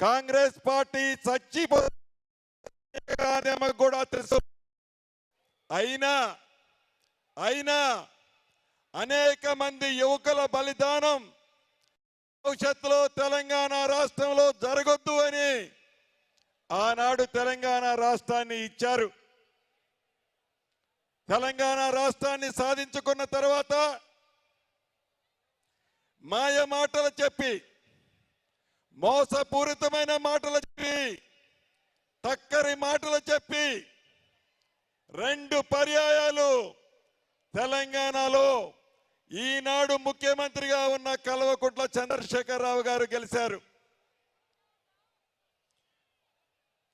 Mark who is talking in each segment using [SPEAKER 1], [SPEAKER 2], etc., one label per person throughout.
[SPEAKER 1] Congress party చచ్చిపోతే కూడా తెలుసు. అయినా అయినా అనేక మంది యువకుల బలిదానం భవిష్యత్తులో తెలంగాణ రాష్ట్రంలో జరగొద్దు అని ఆనాడు తెలంగాణ రాష్ట్రాన్ని ఇచ్చారు. తెలంగాణ రాష్ట్రాన్ని సాధించుకున్న తర్వాత మాయ మాటలు చెప్పి మోసపూరితమైన మాటలు చెప్పి తక్కరి మాటలు చెప్పి రెండు పర్యాయాలు తెలంగాణలో ఈనాడు ముఖ్యమంత్రిగా ఉన్న కల్వకుంట్ల చంద్రశేఖరరావు గారు గెలిచారు.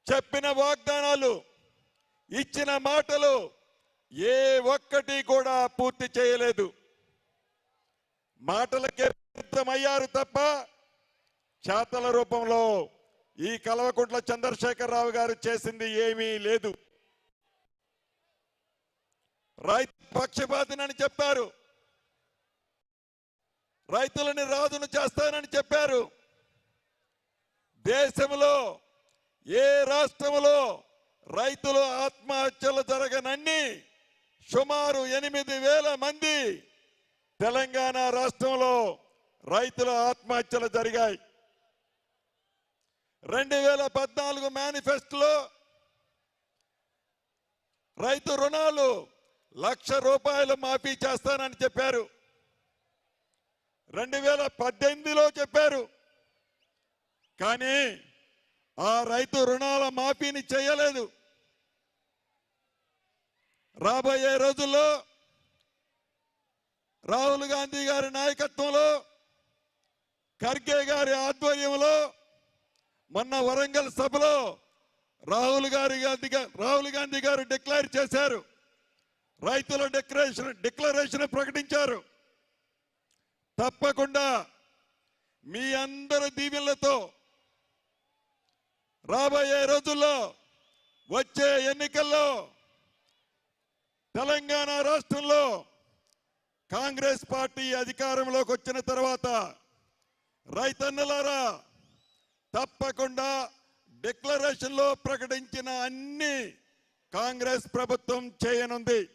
[SPEAKER 1] చెప్పిన వాగ్దానాలు ఇచ్చిన మాటలు ఏ ఒక్కటి కూడా పూర్తి చేయలేదు. మాటలకే అయ్యారు తప్ప చేతల రూపంలో ఈ కల్వకుంట్ల చంద్రశేఖరరావు గారు చేసింది ఏమీ లేదు. రైతు పక్షపాతినని చెప్పారు. రైతులని రాజును చేస్తానని చెప్పారు. దేశంలో ఏ రాష్ట్రంలో రైతులు ఆత్మహత్యలు జరగనన్ని సుమారు ఎనిమిది వేల మంది తెలంగాణ రాష్ట్రంలో రైతుల ఆత్మహత్యలు జరిగాయి. రెండు వేల పద్నాలుగు మేనిఫెస్టోలో రైతు రుణాలు లక్ష రూపాయలు మాఫీ చేస్తానని చెప్పారు. రెండు వేల పద్దెనిమిదిలో చెప్పారు. కానీ ఆ రైతు రుణాల మాఫీని చేయలేదు. రాబోయే రోజుల్లో రాహుల్ గాంధీ గారి నాయకత్వంలో ఖర్గే గారి ఆధ్వర్యంలో మొన్న వరంగల్ సభలో రాహుల్ గారి గాంధీ రాహుల్ గాంధీ గారు డిక్లేర్ చేశారు. రైతుల డిక్లరేషన్ డిక్లరేషన్ ప్రకటించారు. తప్పకుండా మీ అందరి దీవెనలతో రాబోయే రోజుల్లో వచ్చే ఎన్నికల్లో తెలంగాణ రాష్ట్రంలో కాంగ్రెస్ పార్టీ అధికారంలోకి వచ్చిన తర్వాత రైతన్నలారా తప్పకుండా డిక్లరేషన్లో ప్రకటించిన అన్ని కాంగ్రెస్ ప్రభుత్వం చేయనుంది.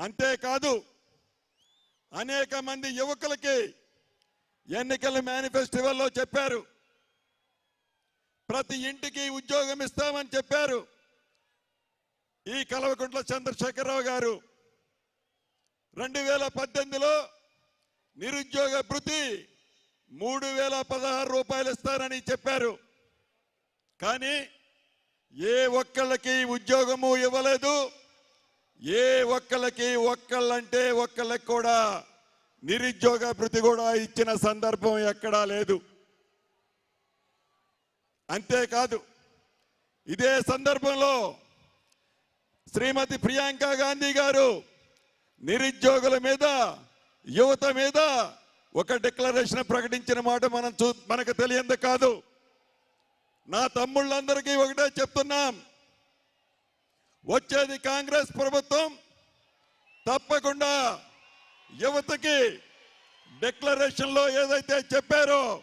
[SPEAKER 1] అంతేకాదు అనేక మంది యువకులకి ఎన్నికల మేనిఫెస్టివల్లో చెప్పారు. ప్రతి ఇంటికి ఉద్యోగం ఇస్తామని చెప్పారు. ఈ కలవకుంట్ల చంద్రశేఖరరావు గారు రెండు వేల పద్దెనిమిదిలో నిరుద్యోగ భృతి మూడు వేల పదహారు రూపాయలు ఇస్తారని చెప్పారు. కానీ ఏ ఒక్కళ్ళకి ఉద్యోగము ఇవ్వలేదు. ఏ ఒక్కళ్ళకి ఒక్కళ్ళంటే ఒక్కళ్ళకి కూడా నిరుద్యోగ కూడా ఇచ్చిన సందర్భం ఎక్కడా లేదు. అంతేకాదు ఇదే సందర్భంలో శ్రీమతి ప్రియాంక గాంధీ గారు నిరుద్యోగుల మీద యువత మీద ఒక డిక్లరేషన్ ప్రకటించిన మాట మనం చూ మనకు తెలియంది కాదు. నా తమ్ముళ్ళందరికీ ఒకటే చెప్తున్నాం. వచ్చేది కాంగ్రెస్ ప్రభుత్వం తప్పకుండా యువతకి డిక్లరేషన్లో ఏదైతే చెప్పారో